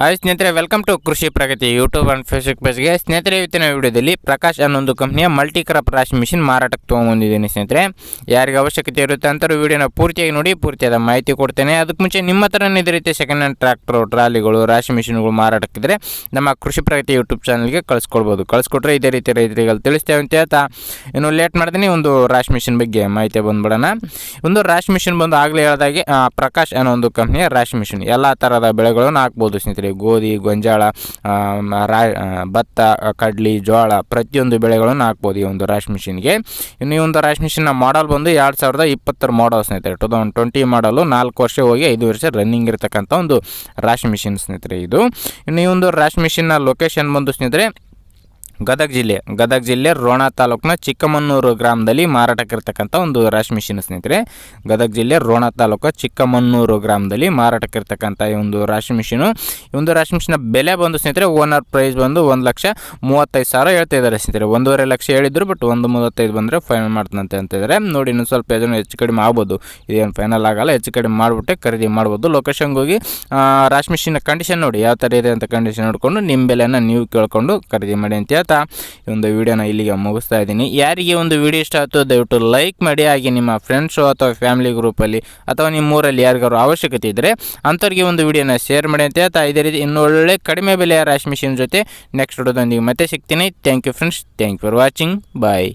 Hi ಸ್ನೇಹಿತರೆ welcome to Krishi Pragati YouTube and Facebook ಪೇಜ್ಗೆ ಸ್ನೇಹಿತರೆ, ಇವತ್ತಿನ ವಿಡಿಯೋದಲ್ಲಿ ಪ್ರಕಾಶ್ ಅನ್ನೊಂದು ಕಂಪ್ನಿಯ ಮಲ್ಟಿ ಕ್ರಾಪ್ ರಾಶಿ ಮಿಷಿನ್ ಮಾರಾಟಕ್ಕೆ ತೊಗೊಂಬಂದಿದ್ದೀನಿ ಸ್ನೇಹಿತರೆ. ಯಾರಿಗೆ ಅವಶ್ಯಕತೆ ಇರುತ್ತೆ ಅಂತಾರೆ ವಿಡಿಯೋನ ಪೂರ್ತಿಯಾಗಿ ನೋಡಿ, ಪೂರ್ತಿಯಾದ ಮಾಹಿತಿ ಕೊಡ್ತೇನೆ. ಅದಕ್ಕೆ ಮುಂಚೆ ನಿಮ್ಮ ಹತ್ರ ಇದೇ ರೀತಿ ಸೆಕೆಂಡ್ ಹ್ಯಾಂಡ್ ಟ್ರ್ಯಾಕ್ಟರ್ ಟ್ರಾಲಿಗಳು, ರಾಶಿ ಮಿಷಿನ್ಗಳು ಮಾರಾಟಕ್ಕಿದ್ರೆ ನಮ್ಮ ಕೃಷಿ ಪ್ರಗತಿ ಯೂಟ್ಯೂಬ್ ಚಾನಲ್ಗೆ ಕಳಿಸ್ಕೊಡ್ಬೋದು. ಕಳಿಸ್ಕೊಟ್ರೆ ಇದೇ ರೀತಿ ರೈತರಿಗೆ ತಿಳಿಸ್ತೇವೆ ಅಂತ ಹೇಳ್ತಾ, ಇನ್ನು ಲೇಟ್ ಮಾಡ್ತೀನಿ, ಒಂದು ರಾಶಿ ಮಿಷಿನ್ ಬಗ್ಗೆ ಮಾಹಿತಿ ಬಂದ್ಬಿಡೋಣ. ಒಂದು ರಾಶಿ ಮಿಷಿನ್ ಬಂದು ಆಗಲೇ ಹೇಳಿದಾಗೆ ಪ್ರಕಾಶ್ ಅನ್ನೋ ಒಂದು ಕಂಪ್ನಿಯ ರಾಶಿ ಮಿಷಿನ್ ಎಲ್ಲ ಥರದ ಬೆಳೆಗಳನ್ನು ಹಾಕ್ಬೋದು ಸ್ನೇಹಿತರೆ. ಗೋಧಿ ಗೊಂಜಾಳ ರಾ ಭತ್ತ, ಕಡ್ಲಿ, ಜೋಳ ಪ್ರತಿಯೊಂದು ಬೆಳೆಗಳನ್ನು ಹಾಕ್ಬೋದು ಈ ಒಂದು ರಾಶ್ ಮಿಷಿನ್ಗೆ. ಇನ್ನು ಈ ಒಂದು ರಾಶಿ ಮಿಷಿನ್ನ ಮಾಡಲ್ ಬಂದು ಎರಡು ಸಾವಿರದ ಇಪ್ಪತ್ತರ ಮಾಡಲ್ ಸ್ನೇಹಿತರೆ ಟು ತೌಸಂಡ್ ಟ್ವೆಂಟಿ ಮಾಡಲು ನಾಲ್ಕು ವರ್ಷ ಹೋಗಿ ಐದು ವರ್ಷ ರನ್ನಿಂಗ್ ಇರತಕ್ಕಂಥ ಒಂದು ರಾಶ್ ಮಿಷಿನ್ ಸ್ನೇಹಿತರೆ ಇದು. ಇನ್ನು ಈ ಒಂದು ರಾಶಿ ಮಿಷಿನ್ನ ಲೊಕೇಶನ್ ಬಂದು ಸ್ನೇಹಿತರೆ ಗದಗ ಜಿಲ್ಲೆ ಗದಗ ಜಿಲ್ಲೆ ರೋಣ ತಾಲೂಕಿನ ಚಿಕ್ಕಮನ್ನೂರು ಗ್ರಾಮದಲ್ಲಿ ಮಾರಾಟಕ್ಕಿರ್ತಕ್ಕಂಥ ಒಂದು ರಾಶಿ ಮಿಷಿನ್ ಸ್ನೇಹಿತರೆ, ಗದಗ ಜಿಲ್ಲೆ ರೋಣ ತಾಲೂಕು ಚಿಕ್ಕಮನ್ನೂರು ಗ್ರಾಮದಲ್ಲಿ ಮಾರಾಟಕ್ಕಿರ್ತಕ್ಕಂಥ ಈ ಒಂದು ರಾಶಿ ಮಿಷಿನು. ಈ ಒಂದು ರಾಶಿ ಮಿಷಿನ ಬೆಲೆ ಬಂದು ಸ್ನೇಹಿತರೆ, ಓನರ್ ಪ್ರೈಸ್ ಬಂದು ಒಂದು ಲಕ್ಷ ಮೂವತ್ತೈದು ಸಾವಿರ ಹೇಳ್ತಾ ಇದ್ದಾರೆ ಸ್ನೇಹಿತರೆ. ಒಂದೂವರೆ ಲಕ್ಷ ಹೇಳಿದ್ರು, ಬಟ್ ಒಂದು ಮೂವತ್ತೈದು ಬಂದರೆ ಫೈನಲ್ ಮಾಡ್ತಂತೆ ಅಂತ ಇದ್ದಾರೆ. ನೋಡಿ, ಇನ್ನೊಂದು ಸ್ವಲ್ಪ ಜನ ಹೆಚ್ಚು ಕಡಿಮೆ ಆಗ್ಬೋದು. ಇದೇನು ಫೈನಲ್ ಆಗಲ್ಲ, ಹೆಚ್ಚು ಕಡಿಮೆ ಮಾಡಿಬಿಟ್ಟೆ ಖರೀದಿ ಮಾಡ್ಬೋದು. ಲೊಕೇಶನ್ಗೆ ಹೋಗಿ ರಾಶಿ ಮಿಷಿನ ಕಂಡೀಷನ್ ನೋಡಿ, ಯಾವ ಥರ ಇದೆ ಅಂತ ಕಂಡೀಷನ್ ನೋಡಿಕೊಂಡು ನಿಮ್ಮ ಬೆಲೆನ ನೀವು ಕೇಳಿಕೊಂಡು ಖರೀದಿ ಮಾಡಿ ಅಂತ ಹೇಳ್ತಾ ಈ ಒಂದು ವಿಡಿಯೋನ ಇಲ್ಲಿಗೆ ಮುಗಿಸ್ತಾ ಇದ್ದೀನಿ. ಯಾರಿಗೆ ಒಂದು ವಿಡಿಯೋ ಇಷ್ಟ ಆಯಿತು ದಯವಿಟ್ಟು ಲೈಕ್ ಮಾಡಿ, ಹಾಗೆ ನಿಮ್ಮ ಫ್ರೆಂಡ್ಸು ಅಥವಾ ಫ್ಯಾಮಿಲಿ ಗ್ರೂಪಲ್ಲಿ ಅಥವಾ ನಿಮ್ಮ ಊರಲ್ಲಿ ಯಾರಿಗಾರು ಅವಶ್ಯಕತೆ ಇದ್ದರೆ ಅಂಥವ್ರಿಗೆ ಒಂದು ವಿಡಿಯೋನ ಶೇರ್ ಮಾಡಿ ಅಂತ ಹೇಳ್ತಾ ಇದೇ ರೀತಿ ಇನ್ನೂ ಒಳ್ಳೆ ಕಡಿಮೆ ಬೆಲೆಯ ರಾಶಿ ಮಿಷಿನ್ ಜೊತೆ ನೆಕ್ಸ್ಟ್ ವಿಡಿಯೋದೊಂದಿಗೆ ಮತ್ತೆ ಸಿಗ್ತೀನಿ. Thank you friends thank you for watching bye